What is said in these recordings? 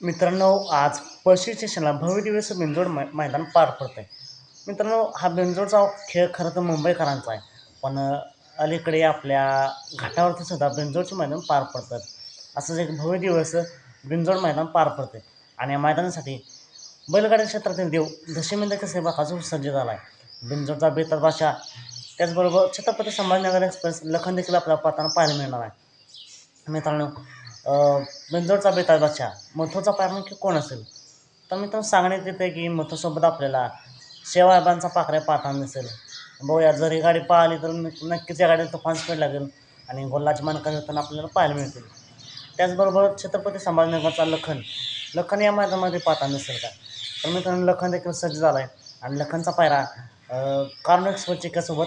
मित्रांनो आज पळशी स्टेशनला भव्य दिवस बिंजोड मै मैदान पार पडतं आहे मित्रांनो हा बिंजोडचा खेळ खरं तर मुंबईकरांचा आहे. पण अलीकडे आपल्या घाटावरती सुद्धा बिंजोडचे मैदान पार पडतात. असंच एक भव्य दिवस बिंजोड मैदान पार पडते आणि या मैदानासाठी बैलगाडी क्षेत्रातील देव दशमिंद कसे बाकाचा सज्ज झाला आहे बिंजोडचा बेतार भाषा त्याचबरोबर छत्रपती संभाजीनगर एक्सप्रेस लखन देखील आपल्याला पाहताना पाहायला मिळणार आहे. मित्रांनो अं, बिंजोडचा बेताळ बादशाह मथुरचा पायरा नक्की कोण असेल? तर मित्रांनो सांगण्यात येतं आहे की मथोसोबत आपल्याला शेवाळबांचा पाकऱ्या पाहताना दिसेल. बघूया जर ही गाडी पाहिली तर नक्कीच या गाडीला तुफान स्पीड लागेल आणि गोल्लाची मानका होताना आपल्याला पाहायला मिळतील. त्याचबरोबर छत्रपती संभाजीनगरचा लखन. लखन या मैदानामध्ये पाहताना दिसेल का? तर मित्रांनो लखन देखील सज्ज झाला आहे आणि लखनचा पायरा कार्न एक्सप्रेसच्या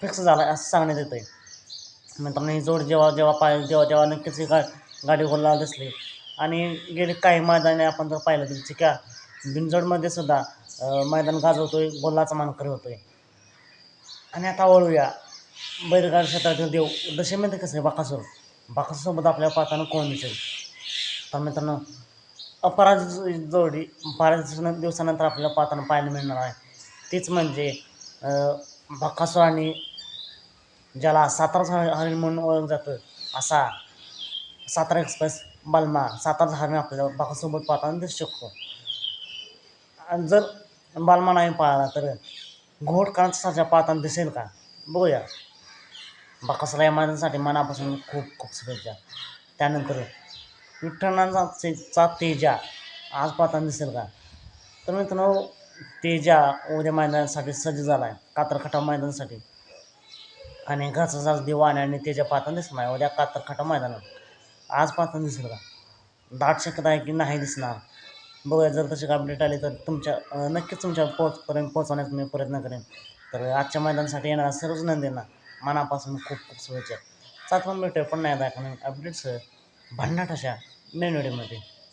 फिक्स झाला आहे असं सांगण्यात येतं आहे मित्रांनो ही जोड जेव्हा जेव्हा पाहिली तेव्हा तेव्हा नक्कीच ही गाडी गाडी गोल्ला दिसली आणि गेली काही मैदाने आपण जर पाहिलं तर चिक्या बिंजोडमध्ये सुद्धा अं, मैदान गाजवतोय गोल्लाचा मानकरी होतोय. आणि आता वळूया. बैलगाड क्षेत्रातील देव दशेमध्ये कसं आहे बाकासूर? बाकासूरसोबत आपल्या पाहताना कोण दिसेल? तर मित्रांनो अपराजित जोडी बऱ्याच दिवसानंतर आपल्याला पाहताना पाहायला मिळणार आहे. तीच म्हणजे बाकासूर आणि ज्याला सातारा हरिण म्हणून ओळखलं जातं असा सातारा एक्सप्रेस बलमा साताराचा मी आपल्याला बाकासोबत पाहताना दिसू शकतो. आणि जर बालमा नाही पाहिला तर घोटकांचा साजा पाहताना दिसेल का? बघूया. बाकासला या माझ्यासाठी मनापासून खूप खूप शुभेच्छा. त्यानंतर विठ्ठलांचा ते चा तेजा आज पाहताना दिसेल का? तर मित्रांनो तेजा उद्या मैदानासाठी सज्ज झाला आहे कातरखटा मैदानासाठी. आणि घरचा दिवाण आणि तेजा पाहताना दिसणार उद्या कातरखटा मैदानात. आज पाहताना दिसेल का? दाट शक्यता आहे की नाही दिसणार. बघूया जर तशी अपडेट आले तर तुमच्या नक्कीच तुमच्या पोचपर्यंत पोहोचवण्याचा मी प्रयत्न करेन. तर आजच्या मैदानासाठी येणारा सर्वच नंदींना मनापासून खूप खूप शुभेच्छा. सात पण भेटूया पण नाही दाखवणे अपडेट्स भन्नाट अशा नवीन व्हिडिओमध्ये